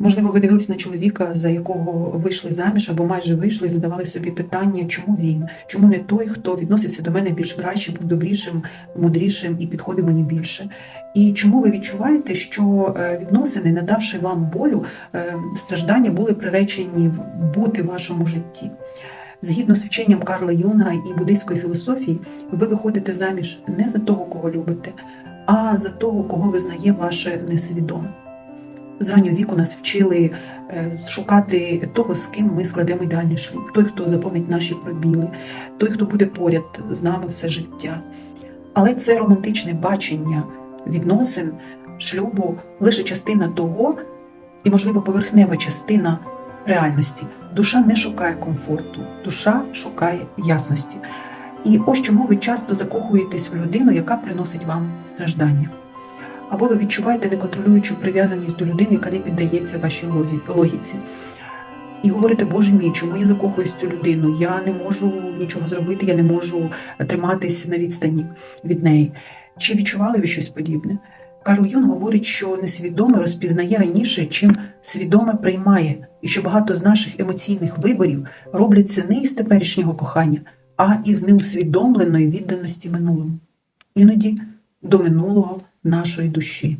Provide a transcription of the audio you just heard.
Можливо, ви дивилися на чоловіка, за якого вийшли заміж або майже вийшли, і задавали собі питання, чому він, чому не той, хто відносився до мене більш краще, був добрішим, мудрішим і підходив мені більше. І чому ви відчуваєте, що е, відносини, надавши вам болю, е, страждання були приречені бути в вашому житті? Згідно з вченням Карла Юнга і буддийської філософії, ви виходите заміж не за того, кого любите, а за того, кого визнає ваше несвідоме. З раннього віку нас вчили е, шукати того, з ким ми складемо ідеальний шлюб, той, хто заповнить наші пробіли, той, хто буде поряд з нами все життя. Але це романтичне бачення відносин шлюбу лише частина того, і, можливо, поверхнева частина реальності. Душа не шукає комфорту, душа шукає ясності. І ось чому ви часто закохуєтесь в людину, яка приносить вам страждання. Або ви відчуваєте неконтролюючу прив'язаність до людини, яка не піддається вашій логіці. І говорите, Боже мій, чому я закохуюсь в цю людину? Я не можу нічого зробити, я не можу триматись на відстані від неї. Чи відчували ви щось подібне? Карл Юн говорить, що несвідоме розпізнає раніше, чим свідоме приймає, і що багато з наших емоційних виборів робляться не із теперішнього кохання, а із неусвідомленої відданості минулому, іноді до минулого нашої душі.